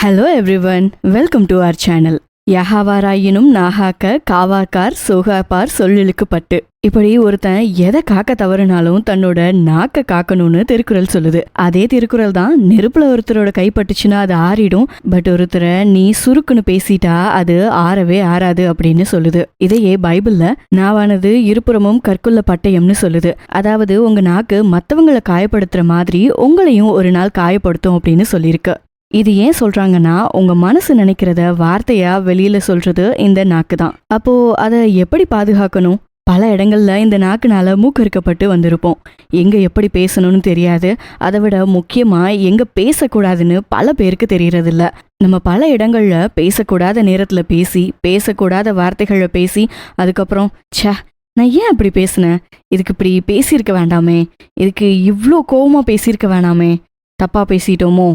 Hello everyone welcome to our channel யஹாவாராயினும் நாகாக்க காவாக்கார் சோகாப்பார் சொல்லிழுக்கு பட்டு இப்படி ஒருத்தன் எதை காக்க தவறுனாலும் தன்னோட நாக்க காக்கணும்னு திருக்குறள் சொல்லுது. அதே திருக்குறள் தான் நெருப்புல ஒருத்தரோட கைப்பட்டுச்சுன்னா அது ஆறிடும். பட் ஒருத்தரை நீ சுருக்குன்னு பேசிட்டா அது ஆறவே ஆறாது அப்படின்னு சொல்லுது. இதையே பைபிள்ல நாவானது இருபுறமும் கற்குள்ள பட்டயம்னு சொல்லுது. அதாவது உங்க நாக்கு மத்தவங்களை காயப்படுத்துற மாதிரி உங்களையும் ஒரு நாள் காயப்படுத்தும் அப்படின்னு சொல்லியிருக்கு. இது ஏன் சொல்றாங்கன்னா உங்க மனசு நினைக்கிறத வார்த்தையா வெளியில சொல்றது இந்த நாக்கு தான் அப்போ அதை எப்படி பாதுகாக்கணும்? பல இடங்கள்ல இந்த நாக்குனால மூக்கறுக்கப்பட்டு வந்திருப்போம். எங்க எப்படி பேசணும்னு தெரியாது. அதை விட முக்கியமா எங்க பேசக்கூடாதுன்னு பல பேருக்கு தெரியறதில்ல. நம்ம பல இடங்கள்ல பேசக்கூடாத நேரத்துல பேசி பேசக்கூடாத வார்த்தைகளை பேசி அதுக்கப்புறம் ச்சே நான் ஏன் அப்படி பேசினேன்? இதுக்கு இப்படி பேசியிருக்க வேண்டாமே. இதுக்கு இவ்வளோ கோவமாக பேசியிருக்க வேணாமே. தப்பா பேசிட்டோமோ?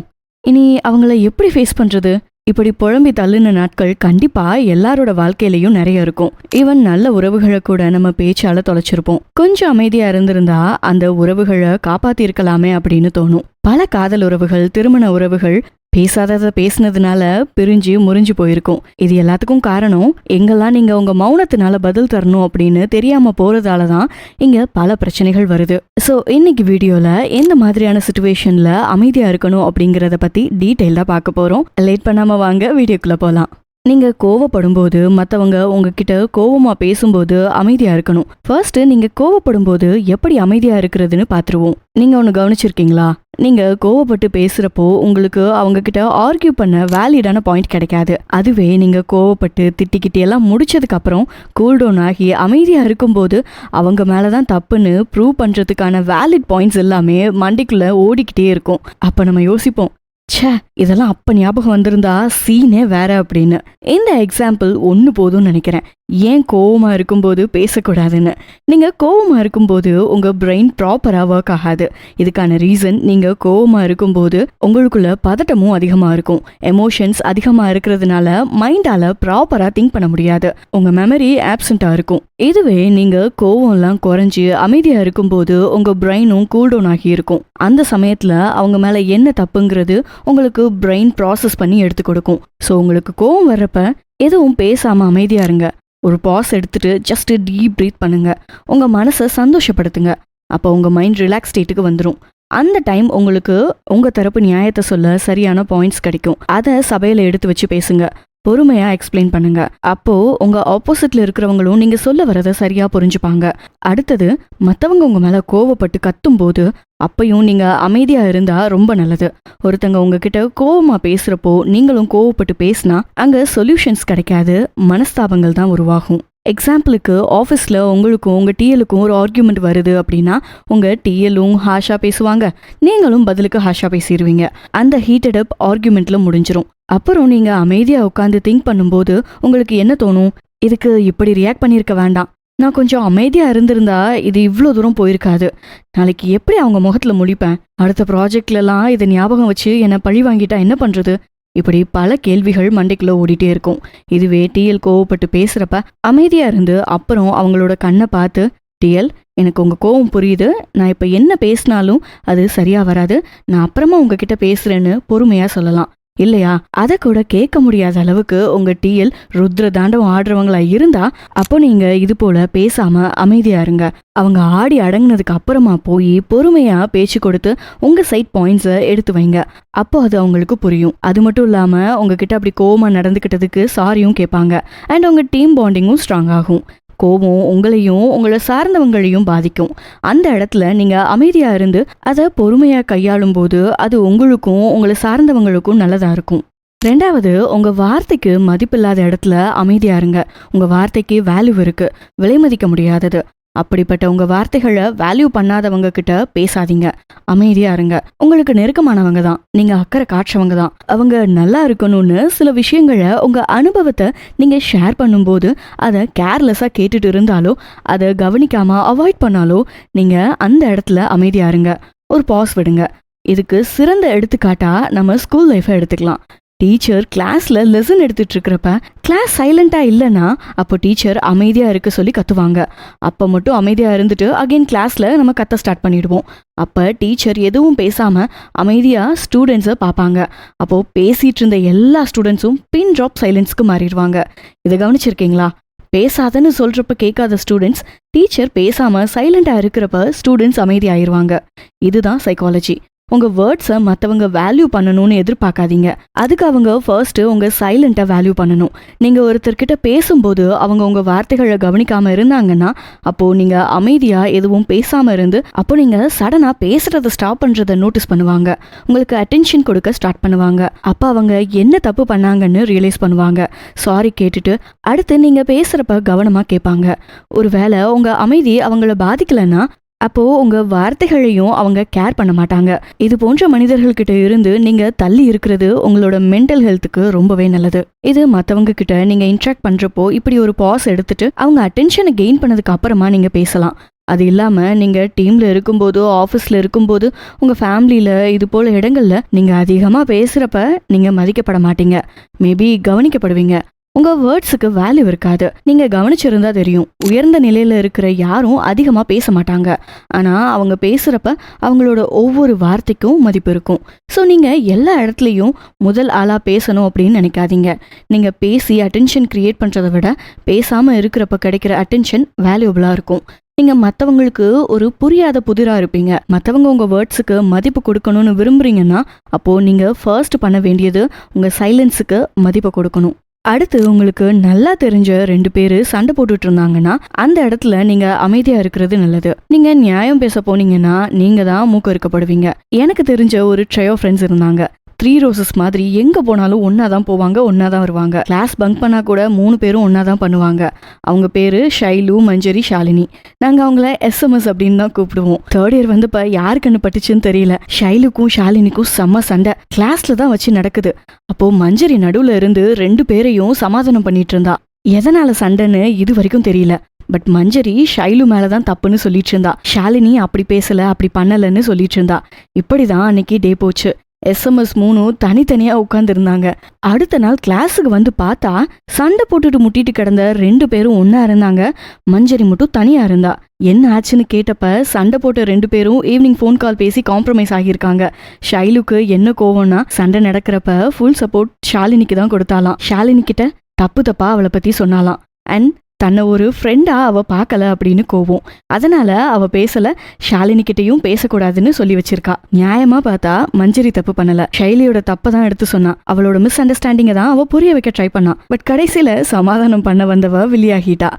இனி அவங்கள எப்படி ஃபேஸ் பண்றது? இப்படி புழம்பி தள்ளுன நாட்கள் கண்டிப்பா எல்லாரோட வாழ்க்கையிலயும் நிறைய இருக்கும். ஈவன் நல்ல உறவுகளை கூட நம்ம பேச்சால தொலைச்சிருப்போம். கொஞ்சம் அமைதியா இருந்திருந்தா அந்த உறவுகளை காப்பாத்தி இருக்கலாமே அப்படின்னு தோணும். பல காதல் உறவுகள் திருமண உறவுகள் பேசாதத பேசுனதுனால பிரிஞ்சு முறிஞ்சு போயிருக்கும். இது எல்லாத்துக்கும் காரணம் எங்கெல்லாம் நீங்க உங்க மௌனத்தினால பதில் தரணும் அப்படின்னு தெரியாம போறதால தான் இங்க பல பிரச்சனைகள் வருது. ஸோ இன்னைக்கு வீடியோல எந்த மாதிரியான சுச்சுவேஷன்ல அமைதியா இருக்கணும் அப்படிங்கறத பத்தி டீட்டெயில்டா பார்க்க போறோம். லேட் பண்ணாம வாங்க வீடியோக்குள்ள போகலாம் நீங்கள் கோவப்படும்போது மற்றவங்க உங்ககிட்ட கோவமாக பேசும்போது அமைதியாக இருக்கணும். ஃபர்ஸ்ட் நீங்கள் கோவப்படும் போது எப்படி அமைதியாக இருக்கிறதுன்னு பார்த்துருவோம் நீங்கள் ஒன்று கவனிச்சிருக்கீங்களா? நீங்கள் கோவப்பட்டு பேசுகிறப்போ உங்களுக்கு அவங்கக்கிட்ட ஆர்கியூ பண்ண வேலிடான பாயிண்ட் கிடைக்காது. அதுவே நீங்கள் கோவப்பட்டு திட்டிக்கிட்டு எல்லாம் முடிச்சதுக்கப்புறம் கூல்டவுன் ஆகி அமைதியாக இருக்கும்போது அவங்க மேலே தான் தப்புன்னு ப்ரூவ் பண்ணுறதுக்கான வேலிட் பாயிண்ட்ஸ் எல்லாமே மண்டிக்குள்ளே ஓடிக்கிட்டே இருக்கும். அப்போ நம்ம யோசிப்போம் ச்சே இதெல்லாம் அப்ப ஞாபகம் வந்திருந்தா சீனே வேற அப்படின்னு. இந்த எக்ஸாம்பிள் ஒன்று போதும்னு நினைக்கிறேன். ஏன் கோவமா இருக்கும்போது பேசக்கூடாதுன்னு. நீங்க கோவமா இருக்கும்போது உங்க பிரெயின் ப்ராப்பரா ஒர்க் ஆகாது. இதுக்கான ரீசன் நீங்க கோவமா இருக்கும்போது உங்களுக்குள்ள பதட்டமும் அதிகமா இருக்கும். எமோஷன்ஸ் அதிகமா இருக்கிறதுனால மைண்டால ப்ராப்பரா திங்க் பண்ண முடியாது. உங்க மெமரி ஆப்சண்டா இருக்கும். இதுவே நீங்க கோவம்லாம் குறைஞ்சி அமைதியா இருக்கும்போது உங்க பிரெயினும் கூல் டவுன் ஆகி இருக்கும். அந்த சமயத்துல அவங்க மேல என்ன தப்புங்கிறது உங்களுக்கு பிரெயின் ப்ராசஸ் பண்ணி எடுத்து கொடுக்கும். ஸோ உங்களுக்கு கோவம் வர்றப்ப எதுவும் பேசாம அமைதியா இருங்க. ஒரு பாஸ் எடுத்துட்டு ஜஸ்ட் டீப் ப்ரீத் பண்ணுங்க. உங்க மனசை சந்தோஷப்படுத்துங்க. அப்போ உங்க மைண்ட் ரிலாக்ஸ் ஸ்டேட்டுக்கு வந்துடும் அந்த டைம் உங்களுக்கு உங்க தரப்பு நியாயத்தை சொல்ல சரியான பாயிண்ட்ஸ் கிடைக்கும். அதை சபையில எடுத்து வச்சு பேசுங்க. பொறுமையா எக்ஸ்பிளைன் பண்ணுங்க. அப்போ உங்க ஆப்போசிட்ல இருக்கிறவங்களும் நீங்க சொல்ல வரதை சரியா புரிஞ்சுப்பாங்க. அடுத்தது மத்தவங்க உங்க மேல கோவப்பட்டு கத்தும் போது அப்பையும் நீங்க அமைதியா இருந்தா ரொம்ப நல்லது. ஒருத்தங்க உங்ககிட்ட கோவமா பேசுறப்போ நீங்களும் கோவப்பட்டு பேசினா அங்க சொல்யூஷன்ஸ் கிடைக்காது மனஸ்தாபங்கள் தான் உருவாகும். எக்ஸாம்பிளுக்கு ஆஃபீஸில் உங்களுக்கும் உங்கள் டிஎலுக்கும் ஒரு ஆர்கியூமெண்ட் வருது அப்படின்னா உங்கள் டிஎலும் ஹாஷாக பேசுவாங்க. நீங்களும் பதிலுக்கு ஹாஷாக பேசிடுவீங்க அந்த ஹீட்டட் அப் ஆர்கியூமெண்ட்டில் முடிஞ்சிரும். அப்புறம் நீங்கள் அமைதியாக உட்காந்து திங்க் பண்ணும்போது உங்களுக்கு என்ன தோணும்? இதுக்கு இப்படி ரியாக்ட் பண்ணியிருக்க வேண்டாம். நான் கொஞ்சம் அமைதியாக இருந்திருந்தா இது இவ்வளோ தூரம் போயிருக்காது. நாளைக்கு எப்படி அவங்க முகத்தில் முழிப்பேன்? அடுத்த ப்ராஜெக்ட்லலாம் இதை ஞாபகம் வச்சு என்னை பழி வாங்கிட்டா என்ன பண்ணுறது இப்படி பல கேள்விகள் மண்டைக்குள்ள ஓடிட்டே இருக்கும். இதுவே டிஎல் கோவப்பட்டு பேசுகிறப்ப அமைதியாக இருந்து அப்புறம் அவங்களோட கண்ணை பார்த்து டிஎல் எனக்கு உங்கள் கோவம் புரியுது. நான் இப்போ என்ன பேசினாலும் அது சரியாக வராது. நான் அப்புறமா உங்ககிட்ட பேசுகிறேன்னு பொறுமையாக சொல்லலாம். இல்லையா? அதை கூட கேட்க முடியாத அளவுக்கு உங்க டீயில் ருத்ர தாண்டவம் ஆடுறவங்களா இருந்தா அப்போ நீங்க இது போல பேசாம அமைதியா இருங்க. அவங்க ஆடி அடங்குனதுக்கு அப்புறமா போய் பொறுமையா பேச்சு கொடுத்து உங்க சைட் பாயிண்ட்ஸை எடுத்து வைங்க. அப்போ அது அவங்களுக்கு புரியும். அது மட்டும் இல்லாம உங்ககிட்ட அப்படி கோவமா நடந்துக்கிட்டதுக்கு சாரியும் கேட்பாங்க. அண்ட் உங்க டீம் பாண்டிங்கும் ஸ்ட்ராங் ஆகும். கோபம் உங்களையும் உங்களை சார்ந்தவங்களையும் பாதிக்கும். அந்த இடத்துல நீங்க அமைதியா இருந்து அதை பொறுமையா கையாளும் போது அது உங்களுக்கும் உங்களை சார்ந்தவங்களுக்கும் நல்லதா இருக்கும். ரெண்டாவது உங்க வார்த்தைக்கு மதிப்பில்லாத இடத்துல அமைதியா இருங்க. உங்க வார்த்தைக்கு வேல்யூ இருக்கு. விலை மதிக்க முடியாதது. அப்படிப்பட்ட உங்க வார்த்தைகளை வேல்யூ பண்ணாதவங்க கிட்ட பேசாதீங்க. அமைதியா இருங்க. உங்களுக்கு நெருக்கமானவங்க தான். நீங்க அக்கறை காட்சவங்க தான். அவங்க நல்லா இருக்கணும்னு சில விஷயங்களை உங்க அனுபவத்தை நீங்க ஷேர் பண்ணும்போது அதை கேர்லெஸ்ஸா கேட்டுட்டு இருந்தாலோ அதை கவனிக்காம அவாய்ட் பண்ணாலோ நீங்க அந்த இடத்துல அமைதியா இருங்க. ஒரு பாஸ் விடுங்க. இதுக்கு சிறந்த எடுத்துக்காட்டா நம்ம ஸ்கூல் லைஃபை எடுத்துக்கலாம். டீச்சர் கிளாஸில் லெசன் எடுத்துட்டு இருக்கிறப்ப கிளாஸ் சைலண்ட்டாக இல்லைன்னா அப்போ டீச்சர் அமைதியாக இருக்க சொல்லி கற்றுவாங்க அப்போ மட்டும் அமைதியாக இருந்துட்டு அகைன் கிளாஸில் நம்ம கத்த ஸ்டார்ட் பண்ணிவிடுவோம் அப்போ டீச்சர் எதுவும் பேசாமல் அமைதியாக ஸ்டூடெண்ட்ஸை பார்ப்பாங்க அப்போது பேசிகிட்டு இருந்த எல்லா ஸ்டூடெண்ட்ஸும் பின் ட்ராப் சைலன்ஸ்க்கு மாறிடுவாங்க. இதை கவனிச்சிருக்கீங்களா? பேசாதன்னு சொல்கிறப்ப கேட்காத ஸ்டூடெண்ட்ஸ் டீச்சர் பேசாமல் சைலண்ட்டாக இருக்கிறப்ப ஸ்டூடெண்ட்ஸ் அமைதியாயிருவாங்க. இதுதான் சைக்காலஜி உங்க வேர்ட்ஸை மற்றவங்க வேல்யூ பண்ணணும்னு எதிர்பார்க்காதீங்க. அதுக்கு அவங்க ஃபர்ஸ்ட் உங்க சைலண்ட்டை வேல்யூ பண்ணணும். நீங்க ஒருத்தர்கிட்ட பேசும்போது அவங்க உங்க வார்த்தைகளை கவனிக்காம இருந்தாங்கன்னா அப்போ நீங்க அமைதியா எதுவும் பேசாம இருந்து அப்போ நீங்க சடனா பேசுறத ஸ்டாப் பண்ணுறத நோட்டீஸ் பண்ணுவாங்க. உங்களுக்கு அட்டென்ஷன் கொடுக்க ஸ்டார்ட் பண்ணுவாங்க. அப்போ அவங்க என்ன தப்பு பண்ணாங்கன்னு ரியலைஸ் பண்ணுவாங்க. சாரி கேட்டுட்டு அடுத்து நீங்க பேசுறப்ப கவனமா கேட்பாங்க. ஒருவேளை உங்க அமைதி அவங்கள பாதிக்கலன்னா அப்போ உங்க வார்த்தைகளையும் அவங்க கேர் பண்ண மாட்டாங்க. இது போன்ற மனிதர்கள்கிட்ட இருந்து நீங்க தள்ளி இருக்கிறது உங்களோட மென்டல் ஹெல்த்துக்கு ரொம்பவே நல்லது. இது மற்றவங்க கிட்ட நீங்க இன்ட்ராக்ட் பண்றப்போ இப்படி ஒரு பாஸ் எடுத்துட்டு அவங்க அட்டென்ஷனை கெயின் பண்ணதுக்கு அப்புறமா நீங்க பேசலாம். அது இல்லாம நீங்க டீம்ல இருக்கும்போதோ ஆஃபீஸில் இருக்கும்போது உங்க ஃபேமிலியில இது போல இடங்கள்ல நீங்க அதிகமா பேசுறப்ப நீங்க மதிக்கப்பட மாட்டீங்க. மேபி கவனிக்கப்படுவீங்க. உங்க வேர்ட்ஸுக்கு வேல்யூ இருக்காது. நீங்க கவனிச்சிருந்தா தெரியும். உயர்ந்த நிலையில இருக்கிற யாரும் அதிகமா பேச மாட்டாங்க. ஆனா அவங்க பேசுறப்ப அவங்களோட ஒவ்வொரு வார்த்தைக்கும் மதிப்பு இருக்கும். ஸோ நீங்க எல்லா இடத்துலையும் முதல் ஆளா பேசணும் அப்படின்னு நினைக்காதீங்க. நீங்க பேசி அட்டென்ஷன் கிரியேட் பண்றதை விட பேசாம இருக்கிறப்ப கிடைக்கிற அட்டென்ஷன் வேல்யூபிளா இருக்கும். நீங்க மற்றவங்களுக்கு ஒரு புரியாத புதிராக இருப்பீங்க. மற்றவங்க உங்க வேர்ட்ஸுக்கு மதிப்பு கொடுக்கணும்னு விரும்புறீங்கன்னா அப்போ நீங்க ஃபர்ஸ்ட் பண்ண வேண்டியது உங்க சைலன்ஸுக்கு மதிப்பு கொடுக்கணும். அடுத்து உங்களுக்கு நல்லா தெரிஞ்ச ரெண்டு பேரு சண்டை போட்டுட்டு இருந்தாங்கன்னா அந்த இடத்துல நீங்க அமைதியா இருக்கிறது நல்லது. நீங்க நியாயம் பேச போனீங்கன்னா நீங்க தான் மூக்க இருக்கப்படுவீங்க எனக்கு தெரிஞ்ச ஒரு ட்ரையோ ஃப்ரெண்ட்ஸ் இருந்தாங்க. த்ரீ ரோசஸ் மாதிரி எங்க போனாலும் ஒன்னா தான் போவாங்க ஒன்னா தான் வருவாங்க. கிளாஸ் பங்க் பண்ணா கூட மூணு பேரும் ஒன்னா தான் பண்ணுவாங்க. அவங்க பேரு ஷைலு மஞ்சரி ஷாலினி. நாங்க அவங்கள எஸ்எம்எஸ் அப்படின்னு தான் கூப்பிடுவோம். தேர்ட் இயர் வந்து யார் கண்ணு பட்டுச்சுன்னு தெரியல. ஷைலுக்கும் ஷாலினிக்கும் செம்ம சண்டை. கிளாஸ்ல தான் வச்சு நடக்குது. அப்போ மஞ்சரி நடுவுல இருந்து ரெண்டு பேரையும் சமாதானம் பண்ணிட்டு இருந்தா. எதனால சண்டைன்னு இது வரைக்கும் தெரியல. பட் மஞ்சரி ஷைலு மேலதான் தப்புன்னு சொல்லிட்டு இருந்தா. ஷாலினி அப்படி பேசல அப்படி பண்ணலன்னு சொல்லிட்டு இருந்தா. இப்படிதான் அன்னைக்கு டே போச்சு. எஸ்எம்எஸ் மூணும் தனித்தனியாக உட்காந்துருந்தாங்க அடுத்த நாள் கிளாஸுக்கு வந்து பார்த்தா சண்டை போட்டுட்டு முட்டிட்டு கிடந்த ரெண்டு பேரும் ஒன்றா இருந்தாங்க. மஞ்சரி மட்டும் தனியாக இருந்தா. என்ன ஆச்சுன்னு கேட்டப்ப சண்டை போட்ட ரெண்டு பேரும் ஈவினிங் ஃபோன் கால் பேசி காம்ப்ரமைஸ் ஆகியிருக்காங்க. ஷைலுக்கு என்ன கோவம்னா சண்டை நடக்கிறப்ப ஃபுல் சப்போர்ட் ஷாலினிக்கு தான் கொடுத்தாலாம் ஷாலினி கிட்ட தப்பு தப்பா அவளை பற்றி சொன்னாலாம் அண்ட் தன்னை ஒரு ஃப்ரெண்டாக அவள் பார்க்கல அப்படின்னு கோவம் அதனால் அவள் பேசலை. ஷாலினிக்கிட்டையும் பேசக்கூடாதுன்னு சொல்லி வச்சிருக்கா. நியாயமாக பார்த்தா மஞ்சரி தப்பு பண்ணலை. ஷைலியோட தப்பை தான் எடுத்து சொன்னான் அவளோட மிஸ் அண்டர்ஸ்டாண்டிங்கை தான் அவள் புரிய வைக்க ட்ரை பண்ணா. பட் கடைசியில் சமாதானம் பண்ண வந்தவ வெளியாகிட்டா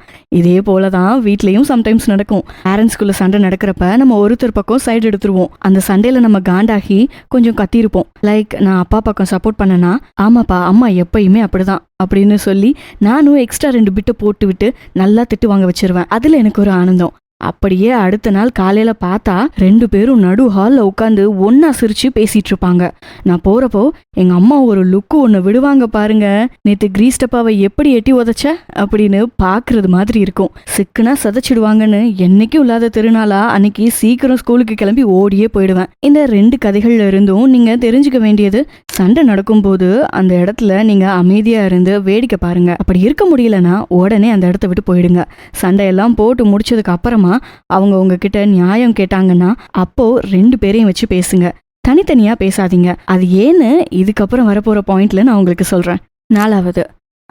இதே போலதான் வீட்லேயும் சம்டைம்ஸ் நடக்கும். பேரண்ட்ஸ்குள்ள சண்டை நடக்கிறப்ப நம்ம ஒருத்தர் பக்கம் சைடு எடுத்துருவோம். அந்த சண்டையில் நம்ம காண்டாகி கொஞ்சம் கத்திருப்போம் லைக் நான் அப்பா பக்கம் சப்போர்ட் பண்ணனா ஆமாப்பா அம்மா எப்பயுமே அப்படிதான். அப்படின்னு சொல்லி நானும் எக்ஸ்ட்ரா ரெண்டு பிட்டை போட்டு விட்டு நல்லா திட்டு வாங்க வச்சிருவேன். அதில் எனக்கு ஒரு ஆனந்தம். அப்படியே அடுத்த நாள் காலையில பார்த்தா ரெண்டு பேரும் நடு ஹாலில் உட்காந்து ஒன்னா சிரிச்சு பேசிட்டு இருப்பாங்க. நான் போறப்போ எங்க அம்மா ஒரு லுக்கு ஒன்று விடுவாங்க பாருங்க. நேற்று கிரீஸ் டப்பாவை எப்படி எட்டி உதச்ச? அப்படின்னு பாக்குறது மாதிரி இருக்கும். சிக்குனா சதைச்சிடுவாங்கன்னு என்னைக்கும் இல்லாத திருநாளா? அன்னைக்கு சீக்கிரம் ஸ்கூலுக்கு கிளம்பி ஓடியே போயிடுவேன். இந்த ரெண்டு கதைகள்ல இருந்தும் நீங்க தெரிஞ்சுக்க வேண்டியது சண்டை நடக்கும்போது அந்த இடத்துல நீங்கள் அமைதியாக இருந்து வேடிக்கை பாருங்கள் அப்படி இருக்க முடியலன்னா உடனே அந்த இடத்த விட்டு போயிடுங்க. சண்டையெல்லாம் போட்டு முடிச்சதுக்கு அப்புறமா அவங்க உங்ககிட்ட நியாயம் கேட்டாங்கன்னா அப்போது ரெண்டு பேரையும் வச்சு பேசுங்க. தனித்தனியாக பேசாதீங்க. அது ஏன்னு இதுக்கப்புறம் வரப்போகிற பாயிண்ட்ல நான் உங்களுக்கு சொல்கிறேன் நாலாவது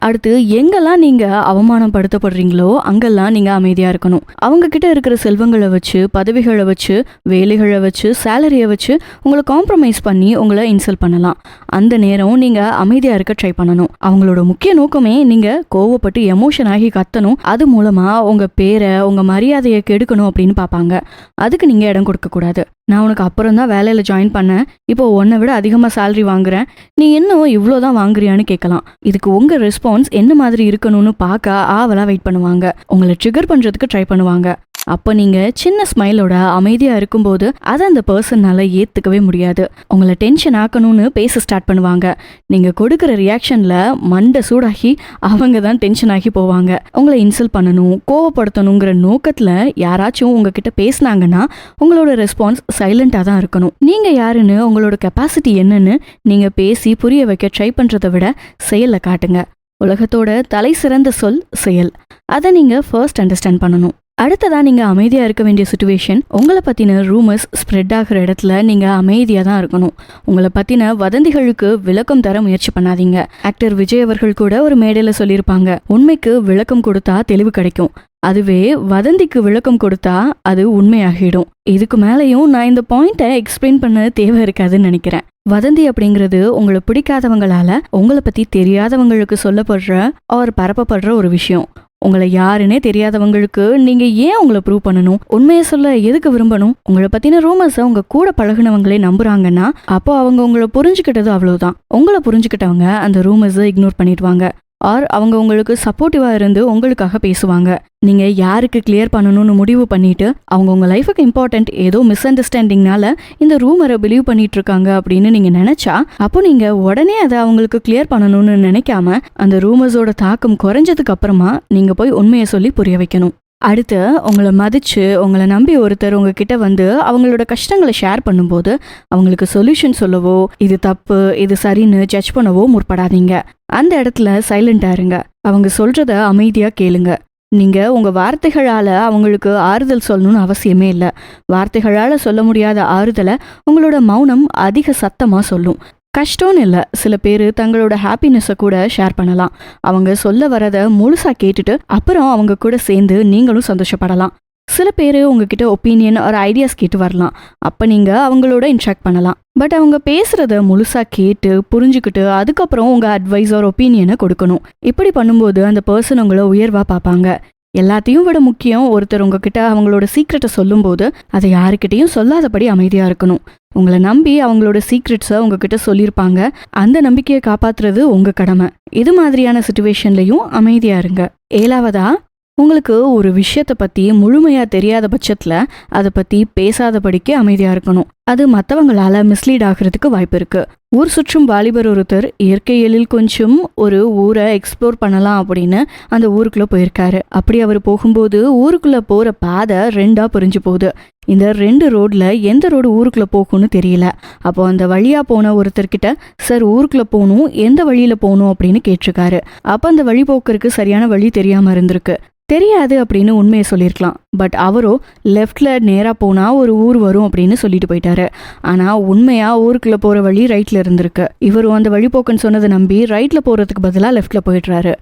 அடுத்து எங்கெல்லாம் நீங்க அவமானப்படுத்தப்படுறீங்களோ அங்கெல்லாம் நீங்க அமைதியா இருக்கணும். அவங்க கிட்ட இருக்கிற செல்வங்களை வச்சு பதவிகளை வச்சு வேலைகளை வச்சு சேலரியை வச்சு உங்களை காம்ப்ரமைஸ் பண்ணி உங்களை இன்சல்ட் பண்ணலாம். அந்த நேரம் நீங்க அமைதியா இருக்க ட்ரை பண்ணணும். அவங்களோட முக்கிய நோக்கமே நீங்க கோவப்பட்டு எமோஷன் ஆகி கத்தணும். அது மூலமா உங்க பேரை உங்க மரியாதையை கெடுக்கணும் அப்படின்னு பார்ப்பாங்க. அதுக்கு நீங்க இடம் கொடுக்க கூடாது நான் உனக்கு அப்புறம் தான் வேலையில் ஜாயின் பண்ணேன். இப்போ உன்னை விட அதிகமாக சேலரி வாங்குறேன். நீ இன்னும் இவ்வளோதான் வாங்குறியான்னு கேட்கலாம். இதுக்கு உங்கள் ரெஸ்பான்ஸ் என்ன மாதிரி இருக்கணும்னு பார்க்க ஆவலாக வெயிட் பண்ணுவாங்க. உங்களை ட்ரிகர் பண்ணுறதுக்கு ட்ரை பண்ணுவாங்க. அப்போ நீங்கள் சின்ன ஸ்மைலோட அமைதியாக இருக்கும்போது அதை அந்த பர்சனால் ஏற்றுக்கவே முடியாது. உங்களை டென்ஷன் ஆக்கணும்னு பேச ஸ்டார்ட் பண்ணுவாங்க. நீங்கள் கொடுக்குற ரியாக்ஷனில் மண்டை சூடாகி அவங்க தான் டென்ஷன் ஆகி போவாங்க. உங்களை இன்சல்ட் பண்ணணும் கோவப்படுத்தணுங்கிற நோக்கத்தில் யாராச்சும் உங்ககிட்ட பேசினாங்கன்னா உங்களோட ரெஸ்பான்ஸ் சைலண்ட்டாக தான் இருக்கணும். நீங்கள் யாருன்னு உங்களோட கெப்பாசிட்டி என்னன்னு நீங்கள் பேசி புரிய வைக்க ட்ரை பண்ணுறதை விட செயலை காட்டுங்க. உலகத்தோட தலை சிறந்த சொல் செயல். அதை நீங்கள் ஃபர்ஸ்ட் அண்டர்ஸ்டாண்ட் பண்ணணும். அடுத்ததாக நீங்கள் அமைதியாக இருக்க வேண்டிய சுச்சுவேஷன் உங்களை பற்றின ரூமர்ஸ் ஸ்ப்ரெட் ஆகிற இடத்துல நீங்கள் அமைதியாக தான் இருக்கணும். உங்களை பற்றின வதந்திகளுக்கு விளக்கம் தர முயற்சி பண்ணாதீங்க. ஆக்டர் விஜய் அவர்கள் கூட ஒரு மேடையில் சொல்லியிருப்பாங்க. உண்மைக்கு விளக்கம் கொடுத்தா தெளிவு கிடைக்கும். அதுவே வதந்திக்கு விளக்கம் கொடுத்தா அது உண்மையாகிடும். இதுக்கு மேலேயும் நான் இந்த பாயிண்ட்டை எக்ஸ்பிளைன் பண்ண தேவை இருக்காதுன்னு நினைக்கிறேன். வதந்தி அப்படிங்கிறது உங்களை பிடிக்காதவங்களால உங்களை பத்தி தெரியாதவங்களுக்கு சொல்லப்படுற ஆர் பரப்பப்படுற ஒரு விஷயம். உங்களை யாருன்னே தெரியாதவங்களுக்கு நீங்க ஏன் உங்களை ப்ரூவ் பண்ணணும்? உண்மையை சொல்ல எதுக்கு விரும்பணும்? உங்களை பத்தின ரூமர்ஸை உங்க கூட பழகுனவங்களே நம்புறாங்கன்னா அப்போ அவங்க உங்களை புரிஞ்சுக்கிட்டது அவ்வளவுதான். உங்களை புரிஞ்சுக்கிட்டவங்க அந்த ரூமர்ஸை இக்னோர் பண்ணிடுவாங்க. ஆர் அவங்க உங்களுக்கு சப்போர்ட்டிவாக இருந்து உங்களுக்காக பேசுவாங்க. நீங்கள் யாருக்கு கிளியர் பண்ணணும்னு முடிவு பண்ணிட்டு அவங்க உங்கள் லைஃபுக்கு இம்பார்ட்டன்ட் ஏதோ மிஸ் அண்டர்ஸ்டாண்டிங்னால இந்த ரூமரை பிலீவ் பண்ணிட்டு இருக்காங்க அப்படின்னு நீங்கள் நினச்சா அப்போ நீங்கள் உடனே அதை அவங்களுக்கு கிளியர் பண்ணணும்னு நினைக்காம அந்த ரூமர்ஸோட தாக்கம் குறைஞ்சதுக்கு அப்புறமா நீங்கள் போய் உண்மையை சொல்லி புரிய வைக்கணும். அடுத்து உங்களை மதித்து உங்களை நம்பி ஒருத்தர் உங்ககிட்ட வந்து அவங்களோட கஷ்டங்களை ஷேர் பண்ணும்போது அவங்களுக்கு சொல்யூஷன் சொல்லவோ இது தப்பு இது சரின்னு ஜட்ஜ் பண்ணவோ முற்படாதீங்க. அந்த இடத்துல சைலண்டாக இருங்க. அவங்க சொல்கிறத அமைதியாக கேளுங்க. நீங்கள் உங்கள் வார்த்தைகளால் அவங்களுக்கு ஆறுதல் சொல்லணும்னு அவசியமே இல்லை. வார்த்தைகளால் சொல்ல முடியாத ஆறுதலை உங்களோட மௌனம் அதிக சத்தமாக சொல்லும். கஷ்டம்னு இல்லை. சில பேர் தங்களோட ஹாப்பினஸை கூட ஷேர் பண்ணலாம். அவங்க சொல்ல வரதை முழுசாக கேட்டுட்டு அப்புறம் அவங்க கூட சேர்ந்து நீங்களும் சந்தோஷப்படலாம். சில பேர் உங்ககிட்ட ஒப்பீனியன் ஒரு ஐடியாஸ் கேட்டு வரலாம். அப்போ நீங்கள் அவங்களோட இன்ட்ராக்ட் பண்ணலாம். பட் அவங்க பேசுகிறத முழுசாக கேட்டு புரிஞ்சுக்கிட்டு அதுக்கப்புறம் உங்கள் அட்வைஸ் ஒரு ஒப்பீனியனை கொடுக்கணும். இப்படி பண்ணும்போது அந்த பர்சன் உங்களை உயர்வாக பார்ப்பாங்க. எல்லாத்தையும் விட முக்கியம் ஒருத்தர் உங்ககிட்ட அவங்களோட சீக்ரெட்டை சொல்லும்போது அதை யாருக்கிட்டையும் சொல்லாதபடி அமைதியாக இருக்கணும். உங்களை நம்பி அவங்களோட சீக்ரெட்ஸை உங்ககிட்ட சொல்லியிருப்பாங்க. அந்த நம்பிக்கையை காப்பாத்துறது உங்கள் கடமை. இது மாதிரியான சுச்சுவேஷன்லையும் அமைதியாக இருங்க. ஏழாவதா உங்களுக்கு ஒரு விஷயத்தை பற்றி முழுமையாக தெரியாத பட்சத்தில் அதை பற்றி பேசாதபடிக்கு அமைதியாக இருக்கணும். அது மற்றவங்களால் மிஸ்லீட் ஆகிறதுக்கு வாய்ப்பு இருக்குது ஊர் சுற்றும் வாலிபர் ஒருத்தர் இயற்கையியலில் கொஞ்சம் ஒரு ஊரை எக்ஸ்ப்ளோர் பண்ணலாம் அப்படின்னு அந்த ஊருக்குள்ளே போயிருக்காரு. அப்படி அவர் போகும்போது ஊருக்குள்ளே போகிற பாதை ரெண்டாக பிரிஞ்சு போகுது. இந்த ரெண்டு ரோட்ல எந்த ரோடு ஊருக்குள்ளே போகும்னு தெரியல. அப்போ அந்த வழியாக போன ஒருத்தர்கிட்ட சார் ஊருக்குள்ளே போகணும் எந்த வழியில் போகணும்? அப்படின்னு கேட்டிருக்காரு. அப்போ அந்த வழிபோக்கருக்கு சரியான வழி தெரியாமல் இருந்திருக்கு. தெரியாது அப்படின்னு உண்மையை சொல்லியிருக்கலாம். பட் அவரோ லெஃப்டில் நேராக போனால் ஒரு ஊர் வரும் அப்படின்னு சொல்லிட்டு போயிட்டாரு. ஆனால் உண்மையாக ஊருக்குள்ளே போகிற வழி ரைட்டில் இருந்திருக்கு. இவரும் அந்த வழிபோக்குன்னு சொன்னதை நம்பி ரைட்டில் போகிறதுக்கு பதிலாக லெஃப்டில் போயிடுறாரு.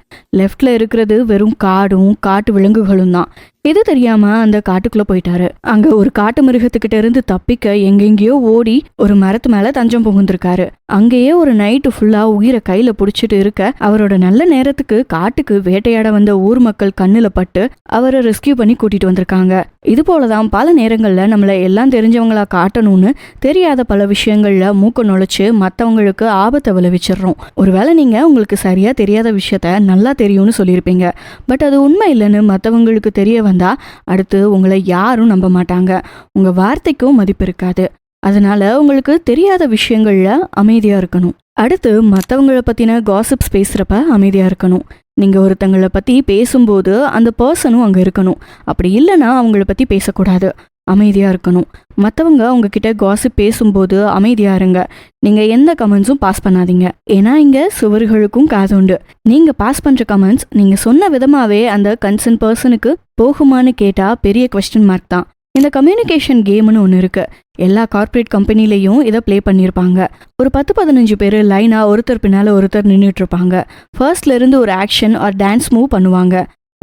லெஃப்டில் இருக்கிறது வெறும் காடும் காட்டு விலங்குகளும் தான். இது தெரியாம அந்த காட்டுக்குள்ள போயிட்டாரு. அங்க ஒரு காட்டு மிருகத்துக்கிட்ட இருந்து தப்பிக்க எங்கெங்கேயோ ஓடி ஒரு மரத்து மேல தஞ்சம் புகுந்திருக்காரு. அங்கேயே ஒரு நைட்டு ஃபுல்லா உயிரை கையில புடிச்சிட்டு இருக்க அவரோட நல்ல நேரத்துக்கு காட்டுக்கு வேட்டையாட வந்த ஊர் மக்கள் கண்ணுல பட்டு அவரை ரெஸ்கியூ பண்ணி கூட்டிட்டு வந்திருக்காங்க. இது போலதான் பல நேரங்கள்ல நம்மள எல்லாம் தெரிஞ்சவங்களா காட்டணும்னு தெரியாத பல விஷயங்கள்ல மூக்க நுழைச்சு மத்தவங்களுக்கு ஆபத்தை விளைவிச்சிடுறோம். ஒருவேளை நீங்க உங்களுக்கு சரியா தெரியாத விஷயத்த நல்லா தெரியும்னு சொல்லியிருப்பீங்க. பட் அது உண்மை இல்லைன்னு மத்தவங்களுக்கு தெரிய வந்தால் அடுத்து உங்களை யாரும் நம்ப மாட்டாங்க. உங்கள் வார்த்தைக்கும் மதிப்பு இருக்காது. அதனால உங்களுக்கு தெரியாத விஷயங்களில் அமைதியாக இருக்கணும். அடுத்து மற்றவங்கள பற்றின காசிப்ஸ் பேசுகிறப்ப அமைதியாக இருக்கணும். நீங்கள் ஒருத்தங்களை பற்றி பேசும்போது அந்த பர்சனும் அங்கே இருக்கணும். அப்படி இல்லைன்னா அவங்கள பற்றி பேசக்கூடாது. அமைதியாக இருக்கணும். மற்றவங்க உங்ககிட்ட காசு பேசும்போது அமைதியாக இருங்க. நீங்கள் எந்த கமெண்ட்ஸும் பாஸ் பண்ணாதீங்க. ஏன்னா இங்கே சுவர்களுக்கும் காது உண்டு. நீங்கள் பாஸ் பண்ணுற கமெண்ட்ஸ் நீங்கள் சொன்ன விதமாகவே அந்த கன்சர்ன் பர்சனுக்கு போகுமான்னு கேட்டால் பெரிய கொஸ்டின் மார்க் தான். இந்த கம்யூனிகேஷன் கேம்னு ஒன்று இருக்கு. எல்லா கார்ப்பரேட் கம்பெனிலையும் இதை ப்ளே பண்ணியிருப்பாங்க ஒரு பத்து பதினஞ்சு பேர் லைனாக ஒருத்தர் பின்னால் ஒருத்தர் நின்றுட்டு இருப்பாங்க. ஃபர்ஸ்ட்ல இருந்து ஒரு ஆக்ஷன் ஆர் டான்ஸ் மூவ் பண்ணுவாங்க.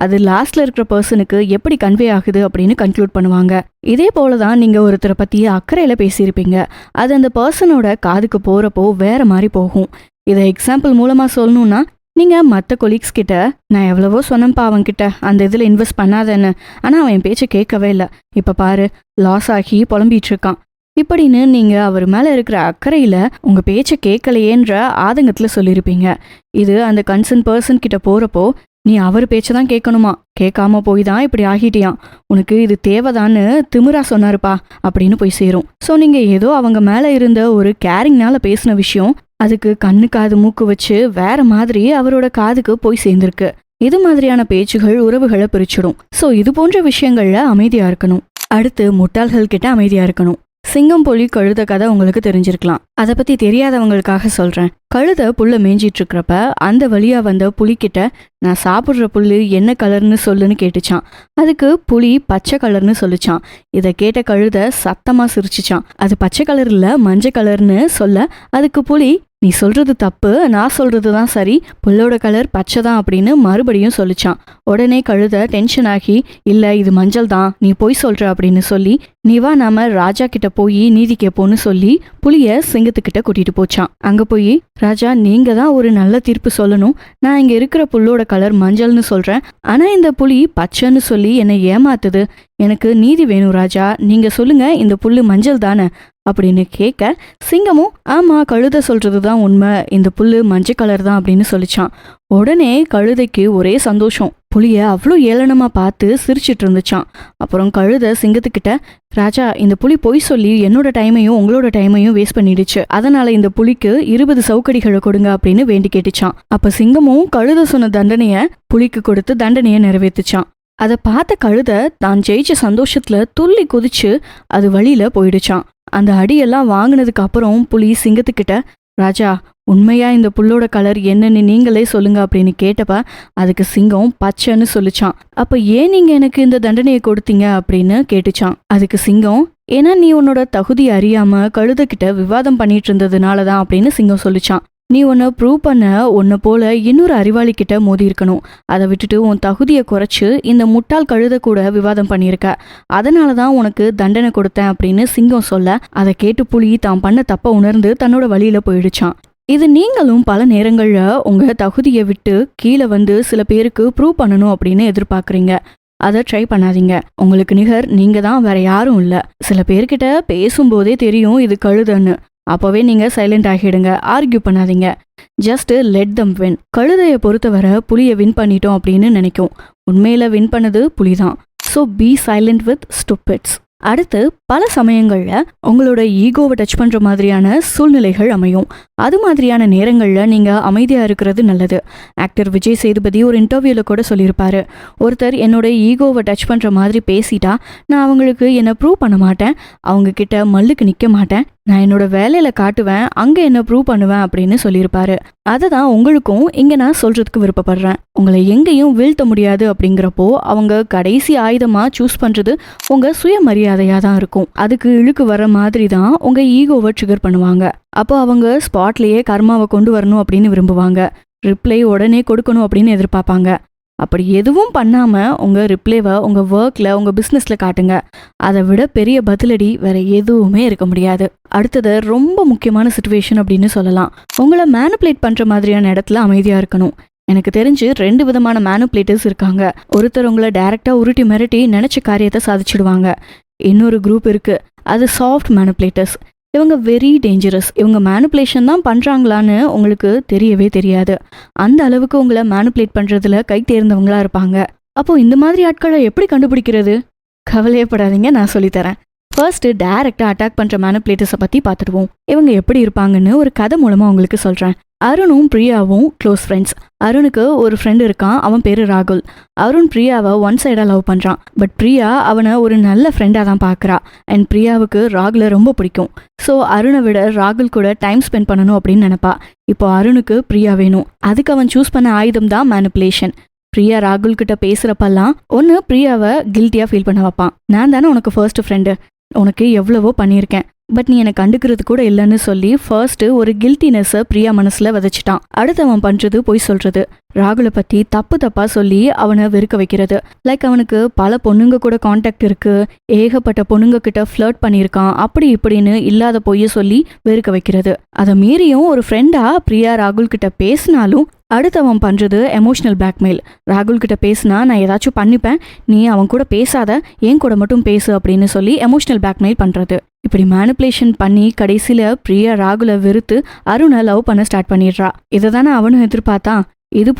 அது லாஸ்ட்ல இருக்கிற பர்சனுக்கு எப்படி கன்வே ஆகுது அப்படின்னு கன்க்ளூட் பண்ணுவாங்க. இதே போல தான் நீங்கள் ஒருத்தரை பற்றி அக்கறையில் பேசியிருப்பீங்க. அது அந்த பர்சனோட காதுக்கு போகிறப்போ வேற மாதிரி போகும். இதை எக்ஸாம்பிள் மூலமாக சொல்லணும்னா நீங்கள் மற்ற கொலீக்ஸ் கிட்ட நான் எவ்வளவோ சொன்னேன்ப்பா அவன்கிட்ட அந்த இதில் இன்வெஸ்ட் பண்ணாதேன்னு. ஆனால் அவன் என் பேச்சை கேட்கவே இல்லை. இப்போ பாரு லாஸ் ஆகி புலம்பிகிட்டு இருக்கான். இப்படின்னு நீங்கள் அவர் மேலே இருக்கிற அக்கறையில் உங்கள் பேச்சை கேட்கலையேன்ற ஆதங்கத்தில் சொல்லியிருப்பீங்க. இது அந்த கன்சர்ன் பர்சன் கிட்ட போகிறப்போ நீ அவர் பேச்சை தான் கேட்கணுமா? கேட்காம போய் தான் இப்படி ஆகிட்டியான் உனக்கு இது தேவைதான்னு திமிரா சொன்னாருப்பா அப்படின்னு போய் சேரும். ஸோ நீங்க ஏதோ அவங்க மேல இருந்த ஒரு கேரிங்னால பேசின விஷயம் அதுக்கு கண்ணு காது மூக்கு வச்சு வேற மாதிரி அவரோட காதுக்கு போய் சேர்ந்திருக்கு. இது மாதிரியான பேச்சுகள் உறவுகளை பிரிச்சிடும். ஸோ இது போன்ற விஷயங்கள்ல அமைதியா இருக்கணும். அடுத்து முட்டாள்கள் கிட்ட அமைதியா இருக்கணும். சிங்கம் புலி கழுத கதை உங்களுக்கு தெரிஞ்சிருக்கலாம். அதை பத்தி தெரியாதவங்களுக்காக சொல்றேன். கழுத புல்ல மேய்ஞ்சிட்டு இருக்கிறப்ப அந்த வழியா வந்த புலிக்கிட்ட நான் சாப்பிட்ற புல்லு என்ன கலர்னு சொல்லுன்னு கேட்டுச்சான் அதுக்கு புலி பச்சை கலர்னு சொல்லிச்சான் இதை கேட்ட கழுத சத்தமா சிரிச்சுச்சான் அது பச்சை கலர் மஞ்சள் கலர்னு சொல்ல அதுக்கு புலி நீ சொல்றது தப்பு நான் சொல்றது தான் சரி புல்லோட கலர் பச்சை தான் அப்படின்னு மறுபடியும் சொல்லிச்சான் உடனே கழுத டென்ஷன் ஆகி இல்லை இது மஞ்சள் தான் நீ பொய் சொல்ற அப்படின்னு சொல்லி நீ வா நாம ராஜா கிட்ட போய் நீதி கேட்போன்னு சொல்லி புலிய சிங்கத்துக்கிட்ட கூட்டிட்டு போச்சான் அங்க போய் ராஜா நீங்க தான் ஒரு நல்ல தீர்ப்பு சொல்லணும். நான் இங்க இருக்கிற புல்லோட கலர் மஞ்சள்னு சொல்றேன். ஆனா இந்த புலி பச்சைன்னு சொல்லி என்னை ஏமாத்துது. எனக்கு நீதி வேணும் ராஜா. நீங்க சொல்லுங்க இந்த புல்லு மஞ்சள் தானே? அப்படின்னு கேட்க சிங்கமும் ஆமா கழுத சொல்றது தான் உண்மை. இந்த புல்லு மஞ்சள் கலர் தான் அப்படின்னு சொல்லிச்சான் உடனே கழுதைக்கு ஒரே சந்தோஷம். புலிய அவ்வளோ ஏளனமாக பார்த்து சிரிச்சிட்டு இருந்துச்சான் அப்புறம் கழுத சிங்கத்துக்கிட்ட ராஜா இந்த புலி பொய் சொல்லி என்னோட டைமையும் உங்களோட டைமையும் வேஸ்ட் பண்ணிடுச்சு. அதனால இந்த புலிக்கு இருபது சவுக்கடிகளை கொடுங்க அப்படின்னு வேண்டி கேட்டுச்சான் அப்போ சிங்கமும் கழுத சொன்ன தண்டனையை புலிக்கு கொடுத்து தண்டனையை நிறைவேத்துச்சான் அதை பார்த்த கழுத தான் ஜெயிச்ச சந்தோஷத்தில் துள்ளி குதிச்சு அது வழியில் போயிடுச்சான் அந்த அடியெல்லாம் வாங்கினதுக்கு அப்புறம் புலி சிங்கத்துக்கிட்ட ராஜா உண்மையா இந்த புல்லோட கலர் என்னன்னு நீங்களே சொல்லுங்க அப்படின்னு கேட்டப்ப அதுக்கு சிங்கம் பச்சைன்னு சொல்லிச்சான். அப்ப ஏன் நீங்க எனக்கு இந்த தண்டனையை கொடுத்தீங்க அப்படின்னு கேட்டுச்சான். அதுக்கு சிங்கம் ஏன்னா நீ உன்னோட தகுதி அறியாம கழுதக்கிட்ட விவாதம் பண்ணிட்டு இருந்ததுனால தான் அப்படின்னு சிங்கம் சொல்லிச்சான். நீ உன்னை ப்ரூவ் பண்ண உன்னை போல இன்னொரு அறிவாளி கிட்ட மோதி இருக்கணும். அதை விட்டுட்டு உன் தகுதியை குறைச்சு இந்த முட்டாள் கழுத கூட விவாதம் பண்ணியிருக்க. அதனால தான் உனக்கு தண்டனை கொடுத்தேன் அப்படின்னு சிங்கம் சொல்ல அதை கேட்டு புலி தான் பண்ண தப்ப உணர்ந்து தன்னோட வழியில போயிடுச்சான். இது நீங்களும் பல நேரங்களில் உங்கள் தகுதியை விட்டு கீழே வந்து சில பேருக்கு ப்ரூவ் பண்ணணும் அப்படின்னு எதிர்பார்க்குறீங்க. அதை ட்ரை பண்ணாதீங்க. உங்களுக்கு நிகர் நீங்கள் தான் வேற யாரும் இல்லை. சில பேர்கிட்ட பேசும்போதே தெரியும் இது கழுதன்னு. அப்போவே நீங்கள் சைலண்ட் ஆகிடுங்க. ஆர்கியூ பண்ணாதீங்க. ஜஸ்ட் லெட் தம் வின் கழுதையை பொறுத்தவரை புலியை வின் பண்ணிட்டோம் அப்படின்னு நினைக்கும். உண்மையில் வின் பண்ணது புலி தான். So be silent with stupids அடுத்து பல சமயங்களில் உங்களோட ஈகோவை டச் பண்ணுற மாதிரியான சூழ்நிலைகள் அமையும். அது மாதிரியான நேரங்களில் நீங்கள் அமைதியாக இருக்கிறது நல்லது. ஆக்டர் விஜய் சேதுபதி ஒரு இன்டர்வியூவில் கூட சொல்லியிருப்பாரு. ஒருத்தர் என்னோட ஈகோவை டச் பண்ணுற மாதிரி பேசிட்டா நான் அவங்களுக்கு என்னை ப்ரூவ் பண்ண மாட்டேன். அவங்க கிட்ட மல்லுக்கு நிற்க மாட்டேன். நான் என்னோட வேலையில் காட்டுவேன். அங்கே என்ன ப்ரூவ் பண்ணுவேன் அப்படின்னு சொல்லியிருப்பாரு. அதை தான் உங்களுக்கும் இங்கே நான் சொல்கிறதுக்கு விருப்பப்படுறேன். உங்களை எங்கேயும் வீழ்த்த முடியாது அப்படிங்கிறப்போ அவங்க கடைசி ஆயுதமாக சூஸ் பண்ணுறது உங்கள் சுயமரியாதையாக தான் இருக்கும். அதுக்கு இழுக்கு வர மாதிரி தான் உங்கள் ஈகோவை ட்ரிகர் பண்ணுவாங்க. அப்போ அவங்க ஸ்பாட்லேயே கர்மாவை கொண்டு வரணும் அப்படின்னு விரும்புவாங்க. ரிப்ளை உடனே கொடுக்கணும் அப்படின்னு எதிர்பார்ப்பாங்க. அப்படி எதுவும் பண்ணாமல் உங்கள் ரிப்ளைவை உங்கள் ஒர்க்கில் உங்கள் பிஸ்னஸில் காட்டுங்க. அதை விட பெரிய பதிலடி வேற எதுவுமே இருக்க முடியாது. அடுத்தது ரொம்ப முக்கியமான சுச்சுவேஷன் அப்படின்னு சொல்லலாம். உங்களை மேனிப்புலேட் பண்ணுற மாதிரியான இடத்துல அமைதியாக இருக்கணும். எனக்கு தெரிஞ்சு ரெண்டு விதமான மேனுப்ளேட்டர்ஸ் இருக்காங்க. ஒருத்தர் உங்களை டேரெக்டாக உருட்டி மிரட்டி நினச்ச காரியத்தை சாதிச்சிடுவாங்க. இன்னொரு குரூப் இருக்குது அது சாஃப்ட் மேனுப்ளேட்டர்ஸ் இவங்க வெரி டேஞ்சரஸ் இவங்க மேனுப்புலேஷன் தான் பண்ணுறாங்களான்னு உங்களுக்கு தெரியவே தெரியாது. அந்த அளவுக்கு உங்களை மேனுப்புலேட் பண்ணுறதுல கை தேர்ந்தவங்களாக இருப்பாங்க. அப்போது இந்த மாதிரி ஆட்களை எப்படி கண்டுபிடிக்கிறது? கவலையப்படாதீங்க நான் சொல்லித்தரேன். ஃபர்ஸ்ட்டு டைரக்டா அட்டாக் பண்ணுற மேனுப்புலேட்டர்ஸை பற்றி பார்த்துடுவோம். இவங்க எப்படி இருப்பாங்கன்னு ஒரு கதை மூலமாக உங்களுக்கு சொல்கிறேன் அருணும் பிரியாவும் க்ளோஸ் ஃப்ரெண்ட்ஸ் அருணுக்கு ஒரு ஃப்ரெண்டு இருக்கான் அவன் பேரு ராகுல். அருண் பிரியாவை ஒன் சைடாக லவ் பண்ணுறான் பட் பிரியா அவனை ஒரு நல்ல ஃப்ரெண்டாக தான் பார்க்கறா அண்ட் பிரியாவுக்கு ராகுலை ரொம்ப பிடிக்கும். ஸோ அருணை விட ராகுல் கூட டைம் ஸ்பெண்ட் பண்ணணும் அப்படின்னு நினைப்பா. இப்போ அருணுக்கு பிரியா வேணும். அதுக்கு அவன் சூஸ் பண்ண ஆயுதம் தான் மேனிப்புலேஷன் பிரியா ராகுல் கிட்ட பேசுகிறப்பெல்லாம் ஒன்று பிரியாவை கில்ட்டியாக ஃபீல் பண்ண வைப்பான். நான் தானே உனக்கு ஃபர்ஸ்ட் ஃப்ரெண்டு உனக்கு எவ்வளவோ பண்ணியிருக்கேன். பட் நீ என்னை கண்டுக்கிறது கூட இல்லைன்னு சொல்லி ஃபர்ஸ்ட் ஒரு கில்ட்டினஸை பிரியா மனசுல விதைச்சிட்டான். அடுத்து அவன் பண்றது பொய் சொல்றது. ராகுலை பற்றி தப்பு தப்பா சொல்லி அவனை வெறுக்க வைக்கிறது. லைக் அவனுக்கு பல பொண்ணுங்க கூட காண்டாக்ட் இருக்கு. ஏகப்பட்ட பொண்ணுங்க கிட்ட ஃப்ளர்ட் பண்ணியிருக்கான். அப்படி இப்படின்னு இல்லாத பொய்ய சொல்லி வெறுக்க வைக்கிறது. அதை மீறியும் ஒரு ஃப்ரெண்டா பிரியா ராகுல் கிட்ட பேசினாலும் அடுத்து அவன் எமோஷ்னல் எமோஷனல் பிளாக்மெயில் ராகுல் கிட்ட பேசினா நான் ஏதாச்சும் பண்ணிப்பேன். நீ அவன் கூட பேசாத. என் கூட மட்டும் பேசு அப்படின்னு சொல்லி எமோஷனல் பிளாக்மெயில் பண்ணுறது இப்படி மேனிப்புலேஷன் பண்ணி கடைசியில் பிரியா ராகுலை வெறுத்து அருணை லவ் பண்ண ஸ்டார்ட் பண்ணிடுறா. இதை தானே அவனும் எதிர்பார்த்தான். இது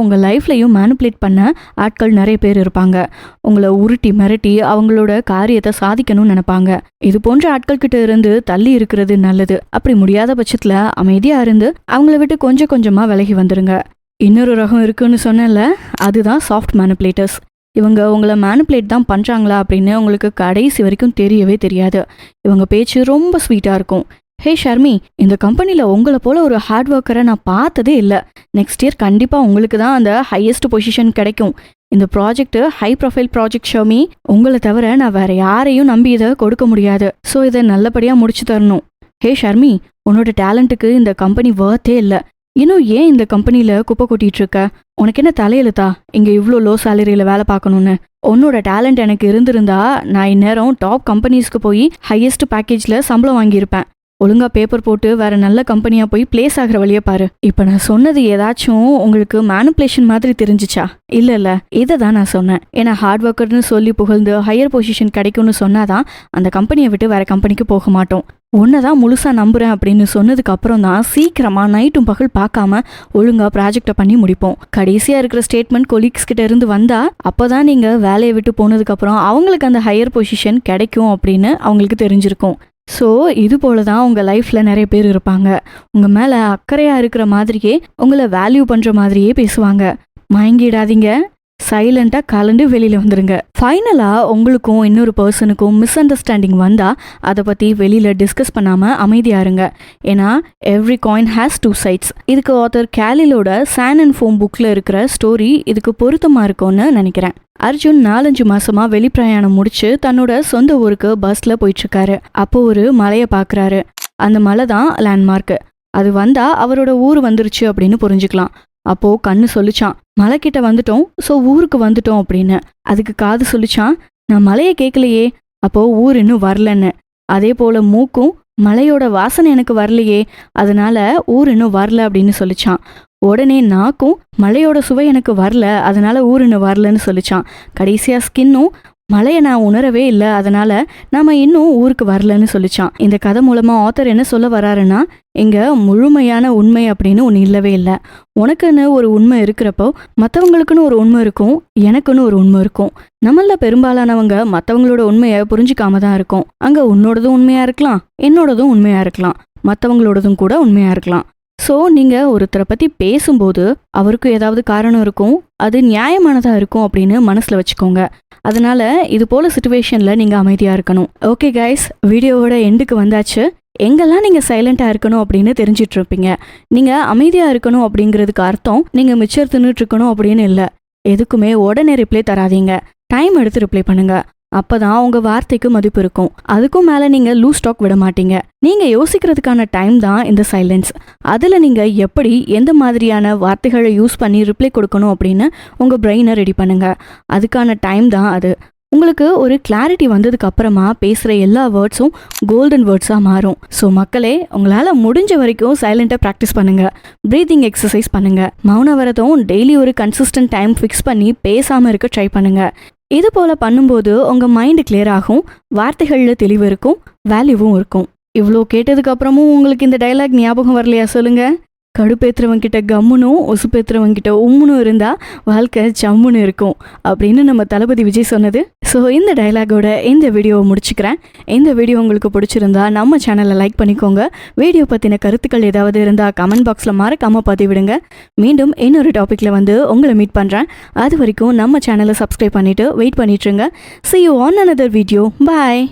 உங்கள் லைஃப்லையும் லைஃப்லயும் மேனிப்புலேட் பண்ண ஆட்கள் நிறைய பேர் இருப்பாங்க. உங்களை உருட்டி மிரட்டி அவங்களோட காரியத்தை சாதிக்கணும்னு நினைப்பாங்க. இது போன்ற ஆட்கள் கிட்ட இருந்து தள்ளி இருக்கிறது நல்லது. அப்படி முடியாத பட்சத்தில் அமைதியாக இருந்து அவங்கள விட்டு கொஞ்சம் கொஞ்சமாக விலகி வந்துடுங்க இன்னொரு ரகம் இருக்குன்னு சொன்னேன்ல அதுதான் சாஃப்ட் மேனிப்புலேட்டர்ஸ் இவங்க உங்களை மேனிப்புலேட் தான் பண்ணுறாங்களா அப்படின்னு உங்களுக்கு கடைசி வரைக்கும் தெரியவே தெரியாது. இவங்க பேச்சு ரொம்ப ஸ்வீட்டாக இருக்கும். ஹே ஷர்மி இந்த கம்பெனியில் உங்களை போல ஒரு ஹார்ட் ஒர்க்கரை நான் பார்த்ததே இல்லை. நெக்ஸ்ட் இயர் கண்டிப்பாக உங்களுக்கு தான் அந்த ஹையஸ்ட் பொசிஷன் கிடைக்கும். இந்த project high profile project Sharmi உங்களை தவிர நான் வேற யாரையும் நம்பி இதை கொடுக்க முடியாது. ஸோ இதை நல்லபடியாக முடிச்சு தரணும். ஹே ஷர்மி உன்னோட டேலண்ட்டுக்கு இந்த கம்பெனி வர்த்தே இல்லை. இன்னும் ஏன் இந்த கம்பெனியில் குப்பை கொட்டிட்டு இருக்க? உனக்கு என்ன தலையெழுத்தா? இங்கே இவ்வளோ லோ சேலரியில் வேலை பார்க்கணுன்னு உன்னோட டேலண்ட் எனக்கு இருந்திருந்தா நான் இந்நேரம் டாப் கம்பெனிஸ்க்கு போய் ஹையஸ்ட் பேக்கேஜில் சம்பளம் வாங்கியிருப்பேன். ஒழுங்கா பேப்பர் போட்டு வேற நல்ல கம்பெனியா போய் பிளேஸ் ஆகிற வழியை பாரு. இப்போ நான் சொன்னது ஏதாச்சும் உங்களுக்கு மேனுப்புலேஷன் மாதிரி தெரிஞ்சுச்சா? இல்ல இல்ல. இதை தான் நான் சொன்னேன். ஏன்னா ஹார்ட் ஒர்க்கர்னு சொல்லி புகழ்ந்து ஹையர் பொசிஷன் கிடைக்கும்னு சொன்னாதான் அந்த கம்பெனியை விட்டு வேற கம்பெனிக்கு போக மாட்டோம். ஒன்றை தான் முழுசா நம்புறேன் அப்படின்னு சொன்னதுக்கு அப்புறம் தான் சீக்கிரமா நைட்டும் பகல் பார்க்காம ஒழுங்கா ப்ராஜெக்டை பண்ணி முடிப்போம். கடைசியா இருக்கிற ஸ்டேட்மெண்ட் கொலீக்ஸ் கிட்ட இருந்து வந்தா அப்பதான் நீங்க வேலையை விட்டு போனதுக்கு அப்புறம் அவங்களுக்கு அந்த ஹையர் பொசிஷன் கிடைக்கும் அப்படின்னு அவங்களுக்கு தெரிஞ்சிருக்கும். ஸோ இது போல தான் உங்கள் லைஃப்பில் நிறைய பேர் இருப்பாங்க. உங்கள் மேலே அக்கறையாக இருக்கிற மாதிரியே உங்களை வேல்யூ பண்ணுற மாதிரியே பேசுவாங்க. மயங்கிடாதீங்க. சைலண்டாக கலண்டு வெளியில் வந்துருங்க. ஃபைனலாக உங்களுக்கும் இன்னொரு பர்சனுக்கும் மிஸ் அண்டர்ஸ்டாண்டிங் வந்தால் அதை பற்றி வெளியில் டிஸ்கஸ் பண்ணாமல் அமைதியா இருங்க. ஏன்னா every coin has two sides இதுக்கு ஆத்தர் கேலிலோட சான் அண்ட் ஃபோம் புக்கில் இருக்கிற ஸ்டோரி இதுக்கு பொருத்தமாக இருக்கும்னு நினைக்கிறேன். அர்ஜுன் நாலஞ்சு மாசமா வெளிப்பிரயாணம் முடிச்சு தன்னோட சொந்த ஊருக்கு பஸ்ல போயிட்டு இருக்காரு அப்போ ஒரு மலையை பாக்குறாரு. அந்த மலை தான் லேண்ட்மார்க் அது வந்தா அவரோட ஊர் வந்துருச்சு அப்படின்னு புரிஞ்சுக்கலாம். அப்போ கண்ணு சொல்லிச்சான் மலை கிட்ட வந்துட்டோம் ஸோ ஊருக்கு வந்துட்டோம் அப்படின்னு. அதுக்கு காது சொல்லிச்சான் நான் மலையை கேட்கலையே அப்போ ஊர் இன்னும் வரலன்னு. அதே போல மூக்கும் மலையோட வாசனை எனக்கு வரலையே அதனால ஊர் இன்னும் வரல அப்படின்னு சொல்லிச்சான். உடனே நாக்கும் மலையோட சுவை எனக்கு வரல அதனால ஊர் இன்னும் வரலன்னு சொல்லிச்சான். கடைசியா ஸ்கின்னும் மலையை நான் உணரவே இல்லை அதனால நாம இன்னும் ஊருக்கு வரலன்னு சொல்லிச்சான். இந்த கதை மூலமா ஆத்தர் என்ன சொல்ல வராருன்னா இங்க முழுமையான உண்மை அப்படின்னு ஒன்று இல்லவே இல்லை. உனக்குன்னு ஒரு உண்மை இருக்கிறப்போ மற்றவங்களுக்குன்னு ஒரு உண்மை இருக்கும் எனக்குன்னு ஒரு உண்மை இருக்கும். நம்மள பெரும்பாலானவங்க மற்றவங்களோட உண்மையை புரிஞ்சுக்காம தான் இருக்கும். அங்க உன்னோடதும் உண்மையா இருக்கலாம் என்னோடதும் உண்மையா இருக்கலாம். மற்றவங்களோடதும் கூட உண்மையா இருக்கலாம். ஸோ நீங்கள் ஒருத்தரை பற்றி பேசும்போது அவருக்கு ஏதாவது காரணம் இருக்கும் அது நியாயமானதாக இருக்கும் அப்படின்னு மனசில் வச்சுக்கோங்க. அதனால் இது போல் சுச்சுவேஷனில் நீங்கள் அமைதியாக இருக்கணும். ஓகே கைஸ் வீடியோவோட எண்டுக்கு வந்தாச்சு. எங்கெல்லாம் நீங்கள் சைலண்ட்டாக இருக்கணும் அப்படின்னு தெரிஞ்சிட்டு இருப்பீங்க. நீங்கள் அமைதியாக இருக்கணும் அப்படிங்கிறதுக்கு அர்த்தம் நீங்கள் மிச்சர் தின்னுட்டு இருக்கணும் அப்படின்னு இல்லை. எதுக்குமே உடனே ரிப்ளை தராதீங்க. டைம் எடுத்து ரிப்ளை பண்ணுங்கள் அப்பதான் உங்க வார்த்தைக்கு மதிப்பு இருக்கும். அதுக்கும் மேல நீங்க லூஸ் ஸ்டாக் விட மாட்டீங்க. நீங்க யோசிக்கிறதுக்கான டைம் தான் இந்த சைலன்ஸ் அதுல நீங்க எப்படி எந்த மாதிரியான வார்த்தைகளை யூஸ் பண்ணி ரிப்ளை கொடுக்கணும் அப்படின்னு உங்க பிரெயினை ரெடி பண்ணுங்க. அதுக்கான டைம் தான் அது. உங்களுக்கு ஒரு கிளாரிட்டி வந்ததுக்கு அப்புறமா பேசுகிற எல்லா வேர்ட்ஸும் கோல்டன் வேர்ட்ஸாக மாறும். ஸோ மக்களே உங்களால் முடிஞ்ச வரைக்கும் சைலண்ட்டாக ப்ராக்டிஸ் பண்ணுங்க. ப்ரீதிங் எக்ஸசைஸ் பண்ணுங்க. மௌன வரதும் டெய்லி ஒரு கன்சிஸ்டன்ட் டைம் ஃபிக்ஸ் பண்ணி பேசாமல் இருக்க ட்ரை பண்ணுங்க. இது போல் பண்ணும்போது உங்கள் மைண்டு கிளியர் ஆகும் வார்த்தைகளில் தெளிவு இருக்கும் வேல்யூவும் இருக்கும். இவ்வளோ கேட்டதுக்கு அப்புறமும் உங்களுக்கு இந்த டைலாக் ஞாபகம் வரலையா சொல்லுங்கள் கடுப்பேத்துறவங்க கிட்ட கம்முனும் ஒசுப்பேத்துறவங்க கிட்ட உம்முனும் இருந்தா வாழ்க்கை ஜம்முன்னு இருக்கும். அப்படின்னு நம்ம தளபதி விஜய் சொன்னது. ஸோ இந்த டைலாகோட இந்த வீடியோவை முடிச்சுக்கிறேன். இந்த வீடியோ உங்களுக்கு பிடிச்சிருந்தா நம்ம சேனலை லைக் பண்ணிக்கோங்க. வீடியோ பற்றின கருத்துக்கள் ஏதாவது இருந்தால் கமெண்ட் பாக்ஸில் மறக்காமல் பதிவிடுங்க. மீண்டும் இன்னொரு டாப்பிக்கில் வந்து உங்களை மீட் பண்ணுறேன் அது வரைக்கும் நம்ம சேனலை சப்ஸ்கிரைப் பண்ணிவிட்டு wait பண்ணிட்டுருங்க see you on another video bye